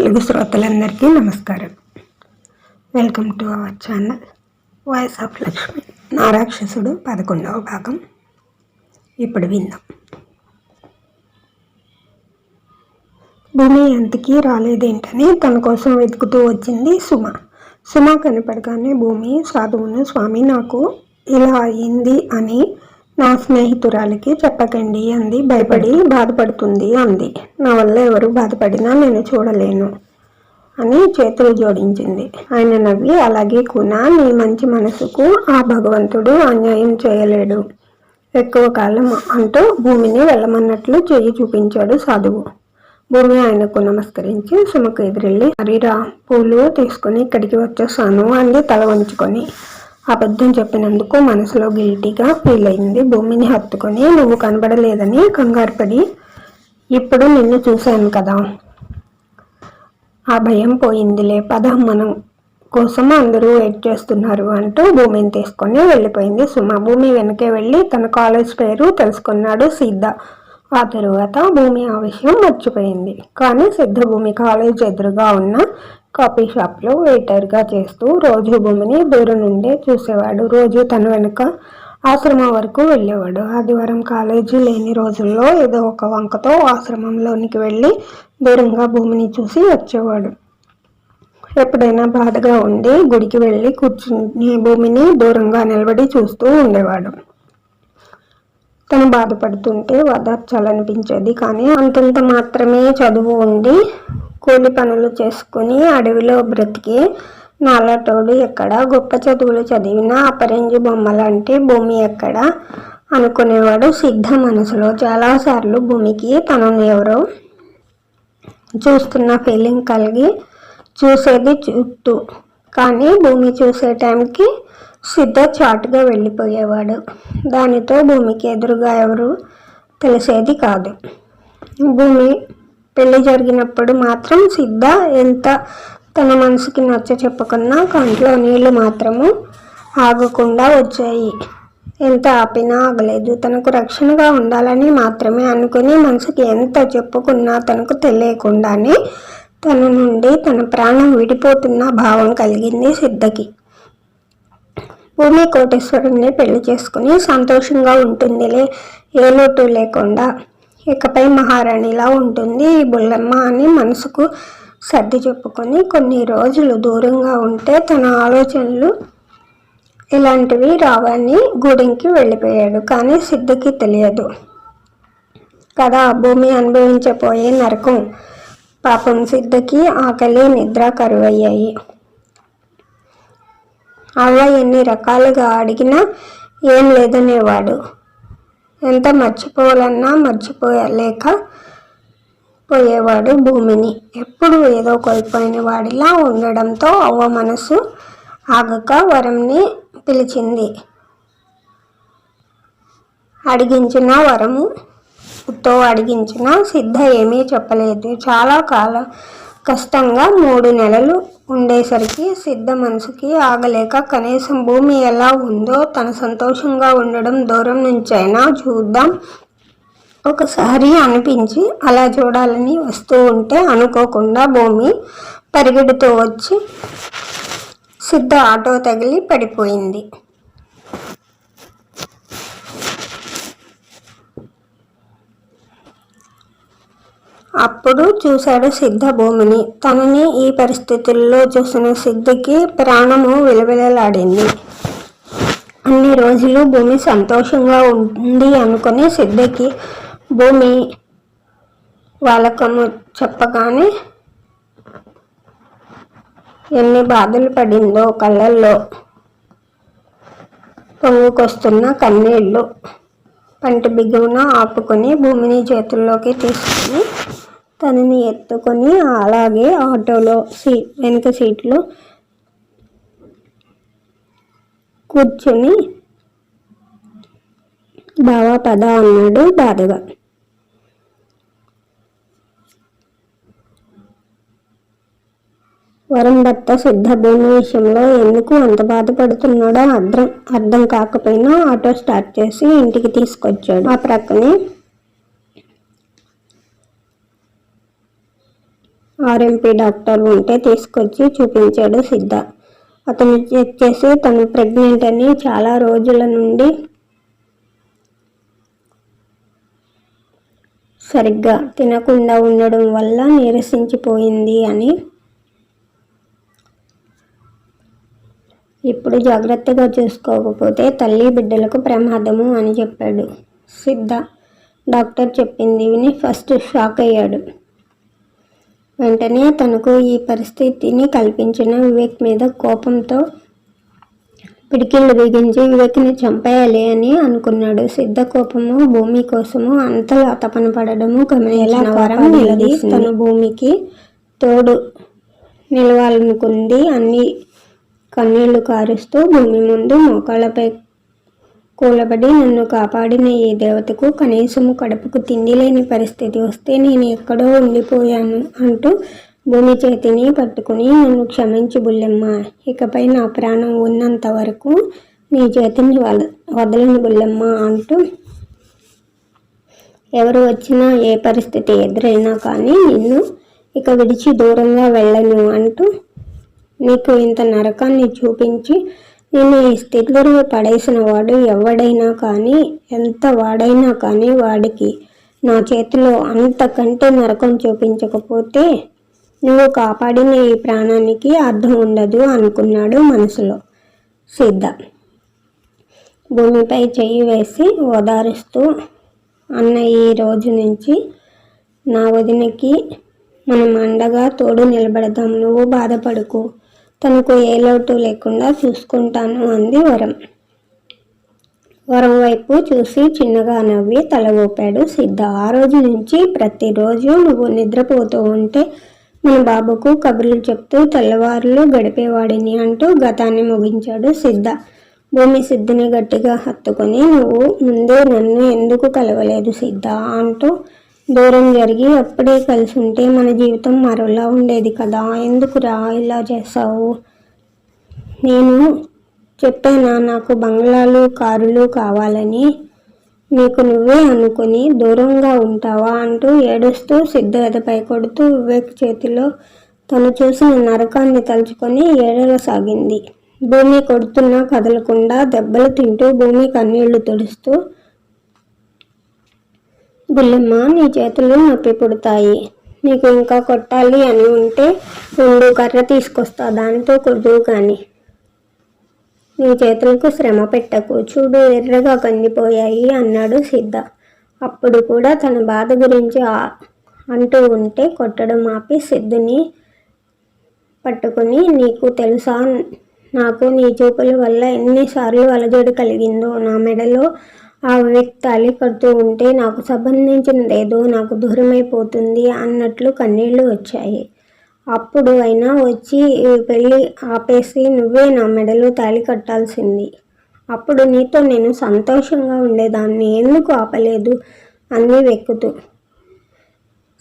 తెలుగు శ్రోతలందరికీ నమస్కారం. Welcome to our channel voice of Lakshmi. నారాక్షసుడు పదకొండవ భాగం. ఇప్పుడు విందాం. భూమి ఎంతకీ రాలేదేంటని తన కోసం వెతుకుతూ వచ్చింది సుమ. సుమ కనపడగానే భూమి సాధువును స్వామి నాకు ఇలా అయింది అని నా స్నేహితురాలికి చెప్పకండి అంది. భయపడి బాధపడుతుంది అంది. నా వల్ల ఎవరు బాధపడినా నేను చూడలేను అని చేతులు జోడించింది. ఆయన నవ్వి అలాగే కూడా నీ మంచి మనసుకు ఆ భగవంతుడు అన్యాయం చేయలేడు. ఎక్కువ కాలం అంటూ భూమిని వెళ్ళమన్నట్లు చేయి చూపించాడు సాధువు. భూమి ఆయనకు నమస్కరించి సుమకు ఎదురెళ్ళి హరిరా పూలు తీసుకుని ఇక్కడికి వచ్చేసాను అంది తల వంచుకొని. అబద్ధం చెప్పినందుకు మనసులో గిల్టీగా ఫీల్ అయింది. భూమిని హత్తుకొని నువ్వు కనబడలేదని కంగారు పడి ఇప్పుడు నిన్ను చూశాను కదా. ఆ భయం పోయిందిలే పద మనం కోసం అందరూ వెయిట్ చేస్తున్నారు అంటూ భూమిని తీసుకొని వెళ్ళిపోయింది సుమ. భూమి వెనకే వెళ్ళి తన కాలేజ్ పేరు తెలుసుకున్నాడు సిద్ధ ఆ తరువాత భూమి ఆ విషయం మర్చిపోయింది. కానీ సిద్ధభూమి కాలేజ్ ఎదురుగా ఉన్న కాఫీ షాప్లో వెయిటర్గా చేస్తూ రోజు భూమిని దూరం నుండే చూసేవాడు. రోజు తన వెనుక ఆశ్రమం వరకు వెళ్ళేవాడు. ఆదివారం కాలేజీ లేని రోజుల్లో ఏదో ఒక వంకతో ఆశ్రమంలోనికి వెళ్ళి దూరంగా భూమిని చూసి వచ్చేవాడు. ఎప్పుడైనా బాధగా ఉండి గుడికి వెళ్ళి కూర్చుని భూమిని దూరంగా నిలబడి చూస్తూ ఉండేవాడు. తను బాధపడుతుంటే వదర్చాలనిపించేది. కానీ అంతంత మాత్రమే చదువు ఉండి కూలి పనులు చేసుకుని అడవిలో బ్రతికి నాలటోడు ఎక్కడ గొప్ప చదువులు చదివిన అపరంజి బొమ్మలాంటి భూమి ఎక్కడ అనుకునేవాడు సిద్ధ మనసులో. చాలాసార్లు భూమికి తనను ఎవరో చూస్తున్న ఫీలింగ్ కలిగి చూసేది చుట్టూ. కానీ భూమి చూసే టైంకి సిద్ధ చాటుగా వెళ్ళిపోయేవాడు. దానితో భూమికి ఎదురుగా ఎవరు తెలిసేది కాదు. భూమి పెళ్ళి జరిగినప్పుడు మాత్రం సిద్ధ ఎంత తన మనసుకి నచ్చ చెప్పుకున్నా కంట్లో నీళ్ళు మాత్రము ఆగకుండా వచ్చాయి. ఎంత ఆపినా ఆగలేదు. తనకు రక్షణగా ఉండాలని మాత్రమే అనుకుని మనసుకి ఎంత చెప్పుకున్నా తనకు తెలియకుండానే తన నుండి తన ప్రాణం విడిపోతున్న భావం కలిగింది సిద్ధకి. భూమి కోటేశ్వరుణ్ణి పెళ్ళి చేసుకుని సంతోషంగా ఉంటుందిలే ఏ లోటు లేకుండా. ఇకపై మహారాణిలా ఉంటుంది ఈ బుల్లమ్మ అని మనసుకు సర్ది చెప్పుకొని కొన్ని రోజులు దూరంగా ఉంటే తన ఆలోచనలు ఇలాంటివి రావని గూడెంకి వెళ్ళిపోయాడు కానీ సిద్ధకి తెలియదు. కదా భూమి అనుభవించబోయే నరకం. పాపం సిద్ధకి ఆకలి నిద్ర కరువయ్యాయి. అవ్వ ఎన్ని రకాలుగా అడిగినా ఏం లేదనేవాడు. ఎంత మర్చిపోవాలన్నా మర్చిపోలేక పోయేవాడు భూమిని. ఎప్పుడు ఏదో కోల్పోయిన వాడిలా ఉండడంతో అవ్వ మనసు ఆగక వరంని పిలిచింది. అడిగించిన వరము తో అడిగించిన సిద్ధ ఏమీ చెప్పలేదు. చాలా కాలం కష్టంగా మూడు నెలలు ఉండేసరికి సిద్ధ మనసుకి ఆగలేక కనీసం భూమి ఎలా ఉందో తన సంతోషంగా ఉండడం దూరం నుంచైనా చూద్దాం. ఒకసారి అనిపించి అలా చూడాలని వస్తూ ఉంటే అనుకోకుండా భూమి పరిగెడుతూ వచ్చి సిద్ధ ఆటో తగిలి పడిపోయింది. అప్పుడు చూశాడు సిద్ధ భూమిని తనని ఈ పరిస్థితుల్లో చూసిన సిద్ధికి ప్రాణము విలవిలలాడింది. అన్ని రోజులు భూమి సంతోషంగా ఉంది అనుకుని సిద్ధికి భూమి వాళ్ళకము చెప్పగానే ఎన్ని బాధలు పడిందో కళ్ళల్లో పొంగుకొస్తున్న కన్నీళ్ళు పంట బిగువున ఆపుకొని భూమిని చేతుల్లోకి తీసుకొని తనని ఎత్తుకొని అలాగే ఆటోలో సీ వెనుక సీట్లో కూర్చొని బావా పద అన్నాడు బాధగా. వరం భర్త సిద్ధభూమి విషయంలో ఎందుకు అంత బాధపడుతున్నాడో అర్థం అర్థం కాకపోయినా ఆటో స్టార్ట్ చేసి ఇంటికి తీసుకొచ్చాడు. ఆ ప్రక్కనే ఆర్ఎంపీ డాక్టర్ ఉంటే తీసుకొచ్చి చూపించాడు సిద్ధ. అతను చెక్ చేసి తను ప్రెగ్నెంట్ అని చాలా రోజుల నుండి సరిగ్గా తినకుండా ఉండడం వల్ల నీరసించిపోయింది అని ఇప్పుడు జాగ్రత్తగా చూసుకోకపోతే తల్లి బిడ్డలకు ప్రమాదము అని చెప్పాడు. సిద్ధ డాక్టర్ చెప్పింది విని ఫస్ట్ షాక్ అయ్యాడు. వెంటనే తనకు ఈ పరిస్థితిని కల్పించిన వివేక్ మీద కోపంతో పిడికిళ్ళు బిగించి వివేక్ని చంపేయాలి అని అనుకున్నాడు. సిద్ధ కోపము భూమి కోసము అంతలా తపన పడడము గమనించిన వారం నిలదీసి తన భూమికి తోడు నిలవాలనుకుంది. అన్ని కన్నీళ్ళు కారుస్తూ భూమి ముందు మోకాళ్ళపై కూలబడి నన్ను కాపాడిన ఈ దేవతకు కనీసము కడుపుకు తిండి లేని పరిస్థితి వస్తే నేను ఎక్కడో ఉండిపోయాను అంటూ భూమి చేతిని పట్టుకుని నన్ను క్షమించి బుల్లెమ్మ. ఇకపై నా ప్రాణం ఉన్నంత వరకు నీ చేతిని వద వదలని బుల్లెమ్మ అంటూ ఎవరు వచ్చినా ఏ పరిస్థితి ఎదురైనా కానీ నిన్ను ఇక విడిచి దూరంగా వెళ్ళను అంటూ నీకు ఇంత నరకాన్ని చూపించి నేను ఈ స్థితిలో పడేసిన వాడు ఎవడైనా కానీ ఎంత వాడైనా కానీ వాడికి నా చేతిలో అంతకంటే నరకం చూపించకపోతే నువ్వు కాపాడిన ఈ ప్రాణానికి అర్థం ఉండదు అనుకున్నాడు మనసులో సిద్ధ. భూమిపై చెయ్యి వేసి ఓదారుస్తూ అన్న ఈ రోజు నుంచి నా వదినకి మనం అండగా తోడు నిలబడదాం నువ్వు బాధపడుకో. తనకు ఏ లోటు లేకుండా చూసుకుంటాను అంది వరం. వరం వైపు చూసి చిన్నగా నవ్వి తల ఊపాడు సిద్ధ. ఆ రోజు నుంచి ప్రతిరోజు నువ్వు నిద్రపోతూ ఉంటే మన బాబుకు కబుర్లు చెప్తూ తెల్లవారులు గడిపేవాడిని అంటూ గతాన్ని ముగించాడు సిద్ధ. భూమి సిద్ధిని గట్టిగా హత్తుకొని నువ్వు ముందే నన్ను ఎందుకు కలవలేదు సిద్ధ? అంటూ దూరం జరిగి అప్పుడే కలిసి ఉంటే మన జీవితం మరోలా ఉండేది కదా. ఎందుకురా ఇలా చేసావు నేను చెప్పానా నాకు బంగ్లాలు కారులు కావాలని. నీకు నువ్వే అనుకుని దూరంగా ఉంటావా అంటూ ఏడుస్తూ సిద్ధగతపై కొడుతూ వివేక్ చేతిలో తను చూసిన నరకాన్ని తలుచుకొని ఏడవసాగింది. భూమి కొడుతున్నా కదలకుండా దెబ్బలు తింటూ భూమి కన్నీళ్ళు తుడుస్తూ బుల్లెమ్మ నీ చేతులు నొప్పి పుడతాయి. నీకు ఇంకా కొట్టాలి అని ఉంటే రెండు కర్ర తీసుకొస్తా. దానితో కుదువు కానీ. నీ చేతులకు శ్రమ పెట్టకు. చూడు ఎర్రగా కందిపోయాయి అన్నాడు సిద్ధ. అప్పుడు కూడా తన బాధ గురించి అంటూ ఉంటే కొట్టడం ఆపి సిద్ధుని పట్టుకుని నీకు తెలుసా? నాకు నీ చూపుల వల్ల ఎన్నిసార్లు అలజడి కలిగిందో? నా మెడలో ఆ వ్యక్తి తాళి కడుతూ ఉంటే నాకు సంబంధించినదేదో నాకు దూరమైపోతుంది అన్నట్లు కన్నీళ్ళు వచ్చాయి. అప్పుడు అయినా వచ్చి పెళ్ళి ఆపేసి నువ్వే నా మెడలో తాళి కట్టాల్సింది. అప్పుడు నీతో నేను సంతోషంగా ఉండేదాన్ని. ఎందుకు ఆపలేదు? అన్నీ వెక్కుతూ.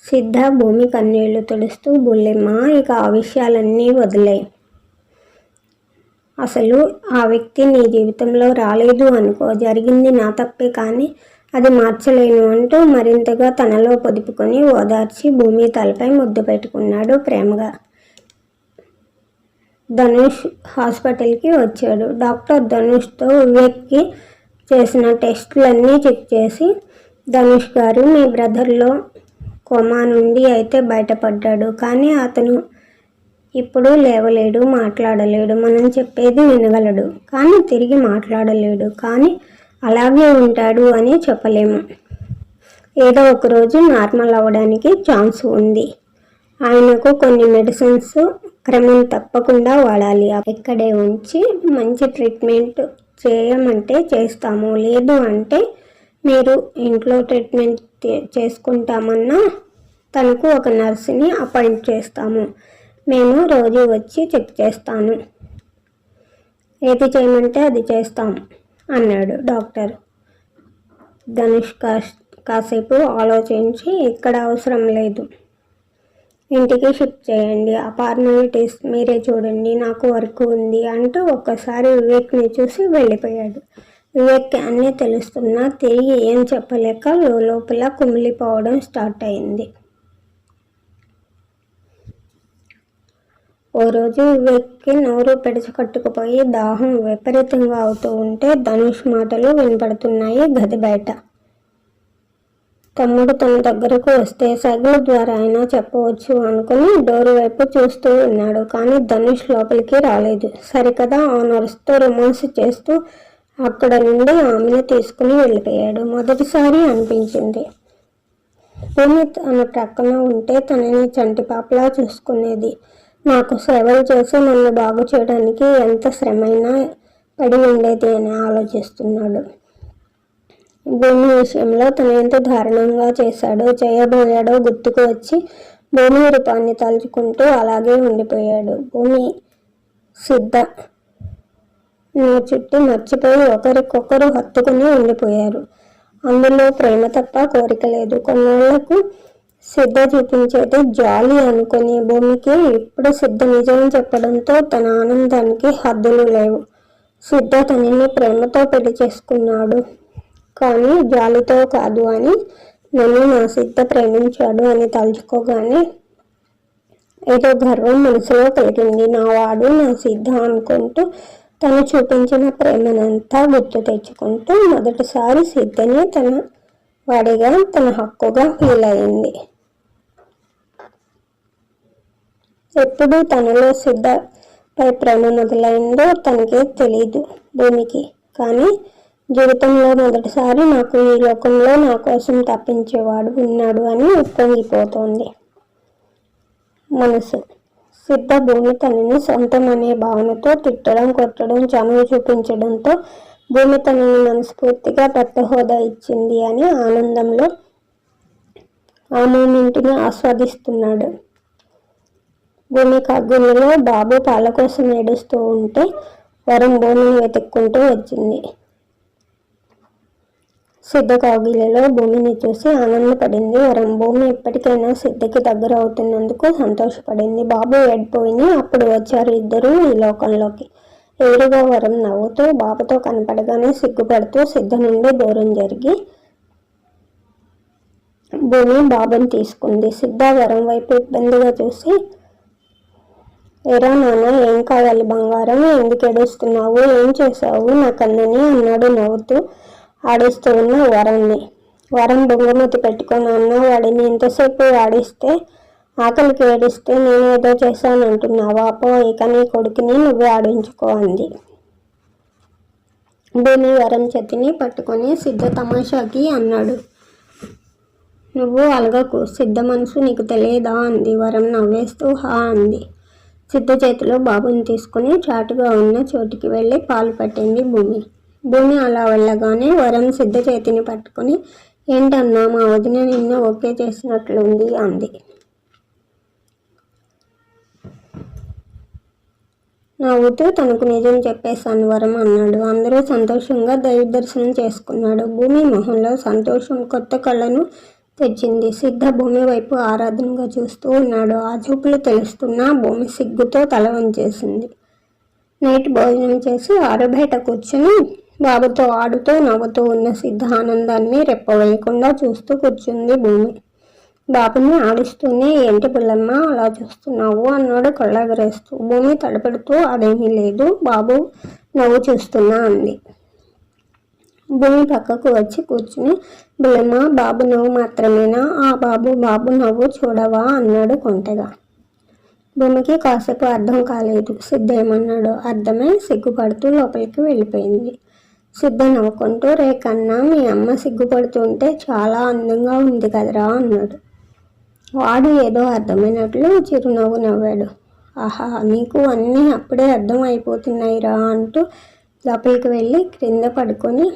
సిద్ధ భూమి కన్నీళ్ళు తుడుస్తూ బుల్లెమ్మ ఇక ఆ విషయాలన్నీ వదిలే. అసలు ఆ వ్యక్తి నీ జీవితంలో రాలేదు అనుకో జరిగింది నా తప్పే కానీ అది మార్చలేను అంటూ మరింతగా తనలో పొదుపుకొని ఓదార్చి భూమి తలపై ముద్దు పెట్టుకున్నాడు ప్రేమగా. ధనుష్ హాస్పిటల్కి వచ్చాడు. డాక్టర్ ధనుష్తో వివేక్కి చేసిన టెస్టులన్నీ చెక్ చేసి ధనుష్ గారు మీ బ్రదర్లో కోమా నుండి అయితే బయటపడ్డాడు. కానీ అతను ఇప్పుడు లేవలేడు మాట్లాడలేడు మనం చెప్పేది వినగలడు. కానీ తిరిగి మాట్లాడలేడు కానీ అలాగే ఉంటాడు అని చెప్పలేము. ఏదో ఒకరోజు నార్మల్ అవ్వడానికి ఛాన్స్ ఉంది. ఆయనకు కొన్ని మెడిసిన్స్ క్రమం తప్పకుండా వాడాలి. ఇక్కడే ఉంచి మంచి ట్రీట్మెంట్ చేయమంటే చేస్తాము. లేదు అంటే మీరు ఇంట్లో ట్రీట్మెంట్ చేసుకుంటామన్నా తనకు ఒక నర్సుని అపాయింట్ చేస్తాము. మేము రోజు వచ్చి చెక్ చేస్తాను. ఏది చేయమంటే అది చేస్తాం అన్నాడు డాక్టర్. ధనుష్ కాసేపు ఆలోచించి ఇక్కడ అవసరం లేదు. ఇంటికి షిఫ్ట్ చేయండి అపార్ట్మెంటీస్ మీరే చూడండి నాకు వర్క్ ఉంది అంటూ ఒక్కసారి వివేక్ని చూసి వెళ్ళిపోయాడు. వివేక్ అన్నీ తెలుస్తున్నా తిరిగి ఏం చెప్పలేక లోపల కుమిలిపోవడం స్టార్ట్ అయింది. ఓ రోజు వివేక్కి నోరు పెడచకట్టుకుపోయి దాహం విపరీతంగా అవుతూ ఉంటే ధనుష్ మాటలు వినపడుతున్నాయి గది బయట. తమ్ముడు తన దగ్గరకు వస్తే సగుల ద్వారా అయినా చెప్పవచ్చు అనుకుని డోర్ వైపు చూస్తూ ఉన్నాడు కానీ ధనుష్ లోపలికి రాలేదు. సరికదా ఆ నర్స్తో రొమాన్స్ చేస్తూ అక్కడ నుండి ఆమెను తీసుకుని వెళ్ళిపోయాడు. మొదటిసారి అనిపించింది. భూమి తన ప్రక్కన ఉంటే తనని చంటిపాపలా చూసుకునేది. నాకు సేవలు చేసి నన్ను బాగు చేయడానికి ఎంత శ్రమైనా పడి ఉండేది అని ఆలోచిస్తున్నాడు. భూమి విషయంలో తను ఎంత దారుణంగా చేశాడో చేయబోయాడో గుర్తుకు వచ్చి భూమి రూపాన్ని తలుచుకుంటూ అలాగే ఉండిపోయాడు. భూమి సిద్ధ. చుట్టి మర్చిపోయి ఒకరికొకరు హత్తుకుని ఉండిపోయారు. అందులో ప్రేమ తప్ప కోరిక లేదు. కొన్నేళ్ళకు సిద్ధ చూపించేది జాలి అనుకునే భూమికి ఇప్పుడు సిద్ధ నిజం చెప్పడంతో తన ఆనందానికి హద్దులు లేవు. సిద్ధ తనని ప్రేమతో పెళ్ళి చేసుకున్నాడు. కానీ జాలితో కాదు అని నన్ను నా సిద్ధ ప్రేమించాడు అని తలుచుకోగానే ఏదో గర్వం మనసులో కలిగింది. నా వాడు నా సిద్ధ అనుకుంటూ తను చూపించిన ప్రేమనంతా గుర్తు తెచ్చుకుంటూ మొదటిసారి సిద్ధని తన వాడిగా తన హక్కుగా ఫీల్ అయింది. ఎప్పుడు తనలో సిద్ధపై ప్రేమ మొదలైందో తనకే తెలియదు భూమికి. కానీ జీవితంలో మొదటిసారి నాకు ఈ లోకంలో నా కోసం తప్పించేవాడు ఉన్నాడు అని ఉప్పొంగిపోతోంది మనసు. సిద్ధ భూమి తనని సొంతం అనే భావనతో తిట్టడం కొట్టడం చనువు చూపించడంతో భూమి తనని మనస్ఫూర్తిగా పెద్ద హోదా ఇచ్చింది అని ఆనందంలో ఆ మూమెంట్ని ఆస్వాదిస్తున్నాడు. భూమి కగ్గులలో బాబు పాల కోసం ఏడుస్తూ ఉంటే వరం భూమిని వెతుక్కుంటూ వచ్చింది. సిద్ధ కాగిలలో భూమిని చూసి ఆనందపడింది. వరం భూమి ఇప్పటికైనా సిద్ధకి దగ్గర అవుతున్నందుకు సంతోషపడింది. బాబు ఏడిపోయింది అప్పుడు వచ్చారు ఇద్దరు ఈ లోకంలోకి. ఎదురుగా వరం నవ్వుతూ బాబుతో కనపడగానే సిగ్గుపడుతూ సిద్ధ నుండి దూరం జరిగి భూమి బాబుని తీసుకుంది. సిద్ధ వరం వైపు ఇబ్బందిగా చూసి ఎరా నాన్న ఏం కావాలి బంగారం? ఎందుకు ఏడుస్తున్నావు? ఏం చేశావు? నా కన్నని అన్నాడు నవ్వుతూ. ఆడిస్తూ ఉన్న వరాన్ని. వరం బొంగమూతి పెట్టుకొని అన్న వాడిని ఎంతసేపు ఆడిస్తే ఆకలికి ఏడిస్తే నేను ఏదో చేశానంటున్నావా అపో ఇక నీ కొడుకుని నువ్వు ఆడించుకో అంది. భూమి వరం చెతిని పట్టుకొని సిద్ధ తమాషాకి అన్నాడు. నువ్వు అలగకు సిద్ధ మనసు నీకు తెలియదా? అంది. వరం నవ్వేస్తూ హా అంది. సిద్ధ చేతిలో బాబుని తీసుకుని చాటుగా ఉన్న చోటికి వెళ్ళి పాలు పట్టింది భూమి. భూమి అలా వెళ్ళగానే వరం సిద్ధ చేతిని పట్టుకుని ఏంటన్నా మా వదిన నిన్న ఓకే చేసినట్లుంది అంది. నవ్వుతూ తనకు నిజం చెప్పేశాను వరం అన్నాడు. అందరూ సంతోషంగా దైవ దర్శనం చేసుకున్నాడు. భూమి మొహంలో సంతోషం కొత్త కళ్ళను తెచ్చింది. సిద్ధ భూమి వైపు ఆరాధనగా చూస్తూ ఉన్నాడు. ఆ చూపులు తెలుస్తున్న భూమి సిగ్గుతో తల వంచేసింది. నైట్ భోజనం చేసి ఆరుబయట కూర్చుని బాబుతో ఆడుతూ నవ్వుతూ ఉన్న సిద్ధ ఆనందాన్ని రెప్పవేయకుండా చూస్తూ కూర్చుంది భూమి. బాబుని ఆడిస్తూనే ఏంటి పిల్లమ్మ అలా చూస్తున్నావు? అన్నాడు కళ్ళగరేస్తూ భూమి తడపెడుతూ అదేమీ లేదు బాబు నవ్వు చూస్తున్నా అంది. భూమి పక్కకు వచ్చి కూర్చుని బిల్లమ్మ బాబు నవ్వు మాత్రమేనా? ఆ బాబు బాబు నవ్వు చూడవా అన్నాడు కొంటగా. భూమికి కాసేపు అర్థం కాలేదు. సిద్ధేమన్నాడు అర్థమై సిగ్గుపడుతూ లోపలికి వెళ్ళిపోయింది. సిద్ధ నవ్వుకుంటూ రే కన్నా మీ అమ్మ సిగ్గుపడుతుంటే చాలా అందంగా ఉంది కదరా అన్నాడు. వాడు ఏదో అర్థమైనట్లు చిరునవ్వు నవ్వాడు. ఆహా నీకు అన్నీ అప్పుడే అర్థం అయిపోతున్నాయిరా అంటూ లోపలికి వెళ్ళి క్రింద పడుకొని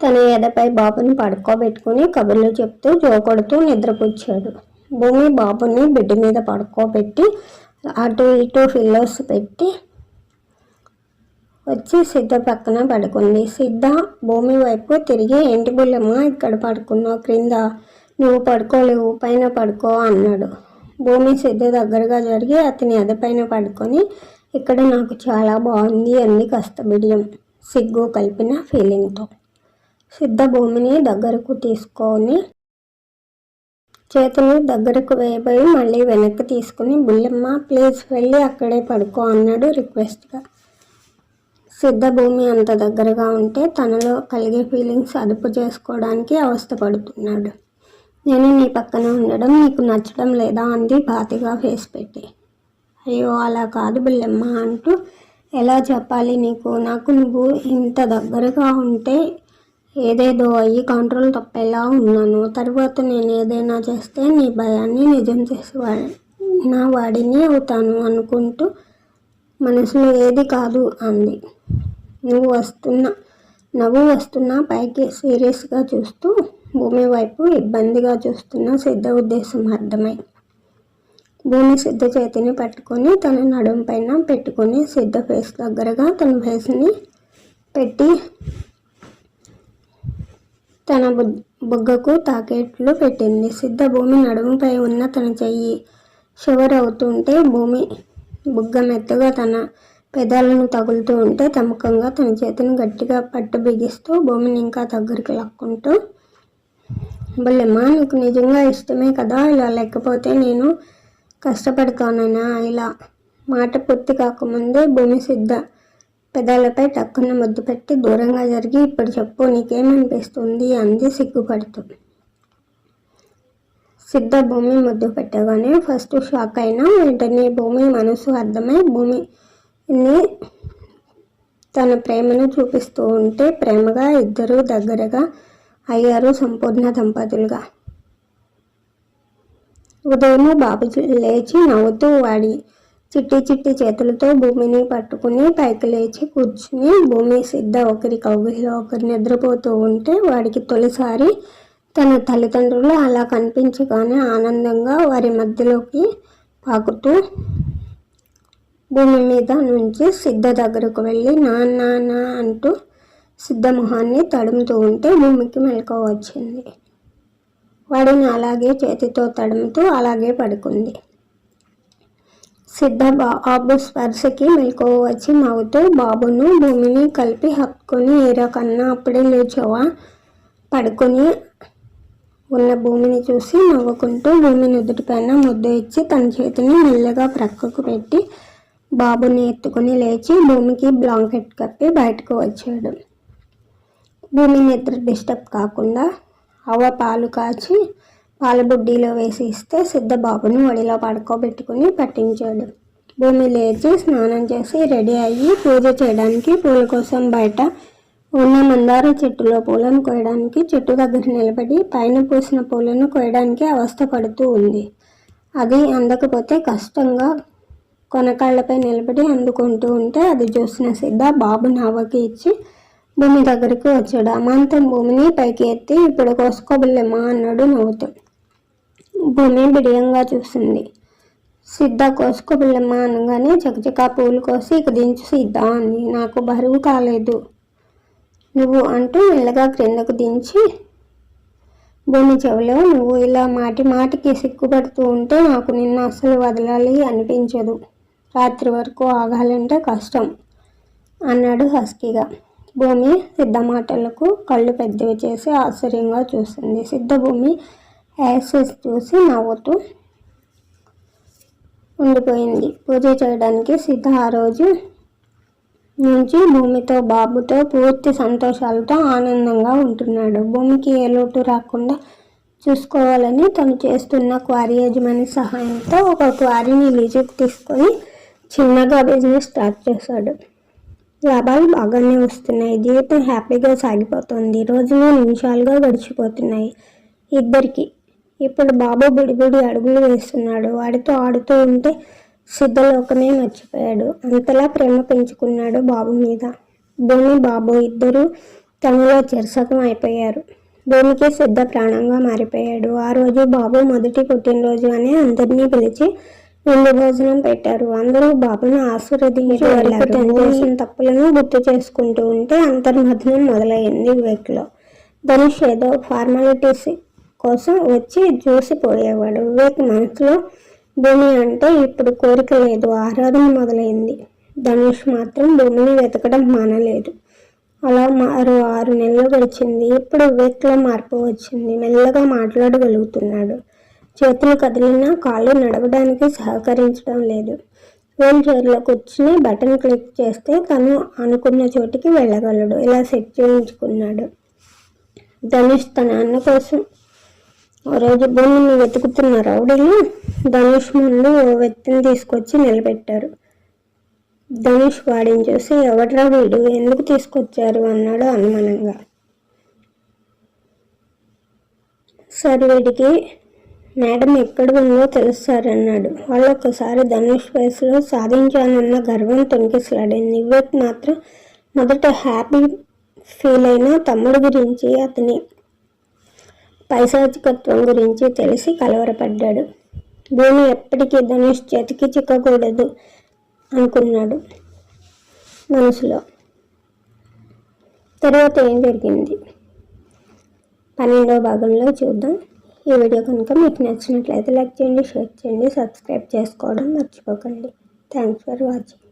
తన ఎదపై బాబుని పడుకోబెట్టుకుని కబుర్లు చెప్తూ జోకొడుతూ నిద్రపుచ్చాడు. భూమి బాబుని బిడ్డ మీద పడుకోబెట్టి అటు ఇటు ఫిల్లోస్ పెట్టి వచ్చి సిద్ధ పక్కన పడుకుంది. సిద్ధ భూమి వైపు తిరిగి ఏంటి బుల్లమ్మ ఇక్కడ పడుకున్నావు క్రింద? నువ్వు పడుకోలేవు పైన పడుకో అన్నాడు. భూమి సిద్ధ దగ్గరగా జరిగి అతని ఎదపైన పడుకొని ఇక్కడ నాకు చాలా బాగుంది అంది కష్టబిడియం సిగ్గు కలిపిన ఫీలింగ్తో సిద్ధ భూమిని దగ్గరకు తీసుకొని చేతులు దగ్గరకు వేయబోయి మళ్ళీ వెనక్కి తీసుకుని బుల్లెమ్మ ప్లీజ్ వెళ్ళి అక్కడే పడుకో అన్నాడు రిక్వెస్ట్గా. సిద్ధభూమి అంత దగ్గరగా ఉంటే తనలో కలిగే ఫీలింగ్స్ అదుపు చేసుకోవడానికి అవస్థపడుతున్నాడు నేను నీ పక్కన ఉండడం నీకు నచ్చడం లేదా అంది బాతిగా ఫేస్ పెట్టి. అయ్యో అలా కాదు బుల్లెమ్మ అంటూ ఎలా చెప్పాలి నీకు? నాకు నువ్వు ఇంత దగ్గరగా ఉంటే ఏదేదో అయ్యి కంట్రోల్ తప్పేలా ఉన్నాను. తర్వాత నేను ఏదైనా చేస్తే నీ భయాన్ని నిజం చేసేవాడి నా వాడిని అవుతాను అనుకుంటూ మనసులో ఏది కాదు అంది. నువ్వు వస్తున్నా నవ్వు వస్తున్నా పైకి సీరియస్గా చూస్తూ భూమి వైపు ఇబ్బందిగా చూస్తున్న సిద్ధ ఉద్దేశం అర్థమై భూమి సిద్ధ చేతిని పట్టుకొని తన నడుం పైన పెట్టుకొని సిద్ధ ఫేస్ దగ్గరగా తన ఫేస్ని పెట్టి తన బుగ్గకు తాకేట్లు పెట్టింది. సిద్ధ భూమి నడుముపై ఉన్న తన చెయ్యి షవర్ అవుతుంటే భూమి బుగ్గ మెత్తగా తన పెదాలను తగులుతూ ఉంటే తమకంగా తన చేతిని గట్టిగా పట్టు బిగిస్తూ భూమిని ఇంకా దగ్గరికి లాక్కుంటూ బుల్లెమ్మ నీకు నిజంగా ఇష్టమే కదా? ఇలా లేకపోతే నేను కష్టపడతానైనా? ఇలా మాట పూర్తి కాకముందే భూమి సిద్ధ పెదాలపై టక్కున ముద్దు పెట్టి దూరంగా జరిగి ఇప్పుడు చెప్పు నీకేమనిపిస్తుంది? అంది సిగ్గుపడుతూ. సిద్ధ భూమి ముద్దు పెట్టగానే ఫస్ట్ షాక్ అయినా వెంటనే భూమి మనసు అర్థమై భూమిని తన ప్రేమను చూపిస్తూ ఉంటే ప్రేమగా ఇద్దరు దగ్గరగా అయ్యారు సంపూర్ణ దంపతులుగా. ఉదయము బాబు లేచి నవ్వుతూ వాడి చిట్టి చిట్టి చేతులతో భూమిని పట్టుకుని పైకి లేచి కూర్చుని భూమి సిద్ధ ఒకరి కౌగిలిలో ఒకరు నిద్రపోతూ ఉంటే వాడికి తొలిసారి తన తల్లిదండ్రులు అలా కనిపించగానే ఆనందంగా వారి మధ్యలోకి పాకుతూ భూమి మీద నుంచి సిద్ధ దగ్గరకు వెళ్ళి నాన్న అంటూ సిద్ధ మొహాన్ని తడుముతూ ఉంటే భూమికి మెలకువ వచ్చింది. వాడిని అలాగే చేతితో తడుముతూ అలాగే పడుకుంది. సిద్ధ బాబు స్పర్శకి మెలకువ వచ్చి నవ్వుతూ బాబును భూమిని కలిపి హత్తుకొని ఏరా కన్నా అప్పుడే లేచోవా? పడుకొని ఉన్న భూమిని చూసి నవ్వుకుంటూ భూమి నుదుటిపైన ముద్ద ఇచ్చి తన చేతిని మెల్లగా ప్రక్కకు పెట్టి బాబుని ఎత్తుకుని లేచి భూమికి బ్లాంకెట్ కప్పి బయటకు వచ్చాడు. భూమి నిద్ర డిస్టర్బ్ కాకుండా అవ పాలు కాచి పాల బుడ్డీలో వేసి ఇస్తే సిద్ధ బాబుని ఒడిలో పడుకోబెట్టుకుని పట్టించాడు. భూమి లేచి స్నానం చేసి రెడీ అయ్యి పూజ చేయడానికి పూల కోసం బయట ఉన్న మందార చెట్టులో పూలను కోయడానికి చెట్టు దగ్గర నిలబడి పైన పూసిన పూలను కోయడానికి అవస్థ పడుతూ ఉంది. అది అందకపోతే కష్టంగా కొనకాళ్ళపై నిలబడి అందుకుంటూ ఉంటే అది చూసిన సిద్ధ బాబు నవ్వకి ఇచ్చి భూమి దగ్గరికి వచ్చాడు. అమాంతం భూమిని పైకి ఎత్తి ఇప్పుడు కోసుకోబుల్లెమ్మా అన్నాడు నవ్వుతూ. భూమి బిడియంగా చూసింది. సిద్ధ కోసుకోబుల్లెమ్మ అనగానే చకచకా పూలు కోసి ఇక దించు సిద్ధ అని నాకు బరువు కాలేదు. నువ్వు అంటూ మెల్లగా క్రిందకు దించి భూమి చెవిలో నువ్వు ఇలా మాటి మాటికి సిగ్గుపడుతూ ఉంటే నాకు నిన్న అస్సలు వదలాలి అనిపించదు. రాత్రి వరకు ఆగాలంటే కష్టం అన్నాడు హస్కీగా. భూమి సిద్ధ మాటలకు కళ్ళు పెద్దవి చేసి ఆశ్చర్యంగా చూసింది. సిద్ధ యాసెస్ చూసి నవ్వుతూ ఉండిపోయింది. పూజ చేయడానికి సిద్ధ ఆ రోజు నుంచి భూమితో బాబుతో పూర్తి సంతోషాలతో ఆనందంగా ఉంటున్నాడు. భూమికి ఏ లోటు రాకుండా చూసుకోవాలని తను చేస్తున్న క్వారీ యజమాని సహాయంతో ఒక క్వారీని లీజుకు తీసుకొని చిన్నగా బిజినెస్ స్టార్ట్ చేశాడు. లాభాలు బాగానే వస్తున్నాయి. జీవితం హ్యాపీగా సాగిపోతుంది. రోజులు నిమిషాలుగా గడిచిపోతున్నాయి. ఇద్దరికి ఇప్పుడు బాబు బుడిబుడి అడుగులు వేస్తున్నాడు. వాడితో ఆడుతూ ఉంటే సిద్ధలోకమే మర్చిపోయాడు. అంతలా ప్రేమ పెంచుకున్నాడు బాబు మీద. భూమి బాబు ఇద్దరు తనలో చెరసకం అయిపోయారు. భూమికి సిద్ధ ప్రాణంగా మారిపోయాడు. ఆ రోజు బాబు మొదటి పుట్టినరోజు అని అందరినీ పిలిచి రెండు భోజనం పెట్టారు. అందరూ బాబును ఆశీర్వదించి చేసిన తప్పులను గుర్తు చేసుకుంటూ ఉంటే అంతర్మథనం మొదలైంది వివేక్లో ధనుష్ ఏదో ఫార్మాలిటీస్ కోసం వచ్చి చూసిపోయేవాడు వివేక్ మనసులో భూమి అంటే ఇప్పుడు కోరిక లేదు ఆరాధన మొదలైంది. ధనుష్ మాత్రం భూమిని వెతకడం మానలేదు. అలా మరో ఆరు నెలలు గడిచింది. ఇప్పుడు వివేక్లో మార్పు వచ్చింది. మెల్లగా మాట్లాడగలుగుతున్నాడు. చేతులు కదిలినా కాళ్ళు నడవడానికి సహకరించడం లేదు. వీల్ చైర్లో కూర్చుని బటన్ క్లిక్ చేస్తే తను అనుకున్న చోటికి వెళ్ళగలడు. ఇలా సెట్ చేయించుకున్నాడు. ధనుష్ తన అన్న కోసం ఓ రోజు భూమిని వెతుకుతున్న రౌడీలు ధనుష్ ముందు ఓ వ్యక్తిని తీసుకొచ్చి నిలబెట్టారు. ధనుష్ వాడిని చూసి ఎవడరా వీడు? ఎందుకు తీసుకొచ్చారు? అన్నాడు అనుమానంగా. సరే వీడికి మేడం ఎక్కడ ఉందో తెలుస్తారన్నాడు వాళ్ళు ఒక్కసారి ధనుష్ వయసులో సాధించానన్న గర్వం తొనికిసలాడింది వివేక్ మాత్రం మొదట హ్యాపీ ఫీల్ అయిన తమ్ముడు గురించి అతని పైశాచికత్వం గురించి తెలిసి కలవరపడ్డాడు. భూమి ఎప్పటికీ ధనుష్ చేతికి చిక్కకూడదు అనుకున్నాడు మనసులో. తర్వాత ఏం జరిగింది? పన్నెండవ భాగంలో చూద్దాం. ఈ వీడియో కనుక మీకు నచ్చినట్లయితే లైక్ చేయండి షేర్ చేయండి సబ్స్క్రైబ్ చేసుకోవడం మర్చిపోకండి. Thanks for watching.